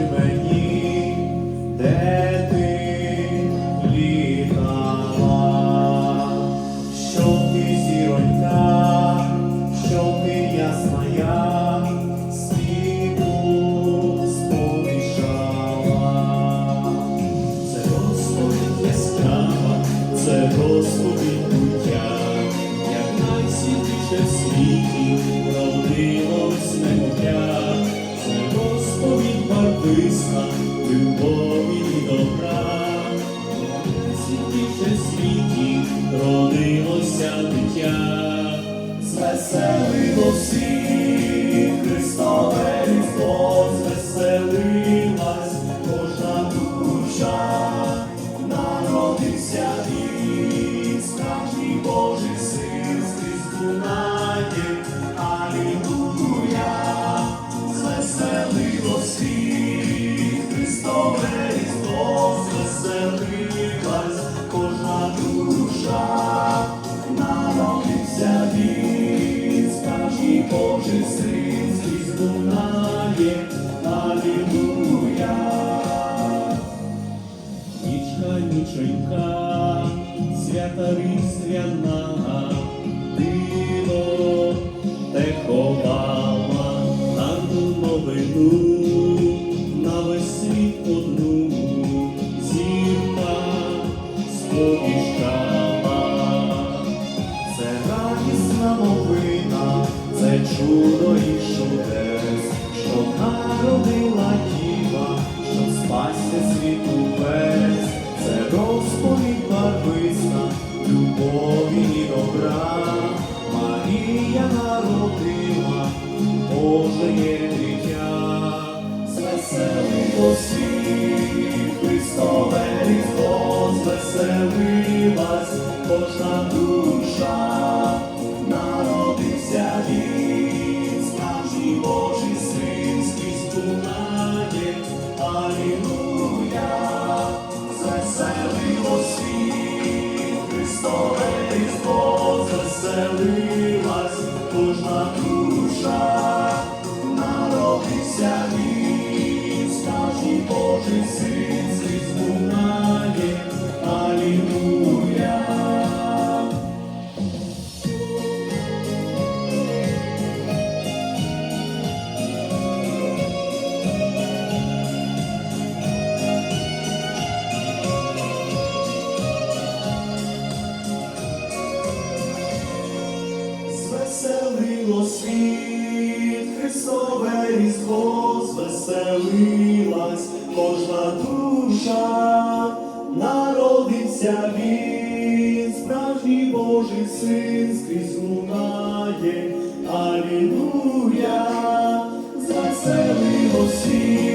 you may любові і добра. Світліше світі родилося дитя, звеселило всіх народився він, справжній Божий син, скрізь лунає, Алілуя. Свята різдвяна, диво те ховала нам новину, на весь світ одну чудо і чудес, що народила діва, щоб спасти світу весь, це розповідь барвисна, любові і добра. Марія народила Божеє дитя, звеселило всіх Христове Різдво, звеселилась кожна душа, кожна душа, Світ, Христове різдво звеселилась, кожна душа народився він, справжній Божий син скрізь лунає, Алілуя, звеселимо світ.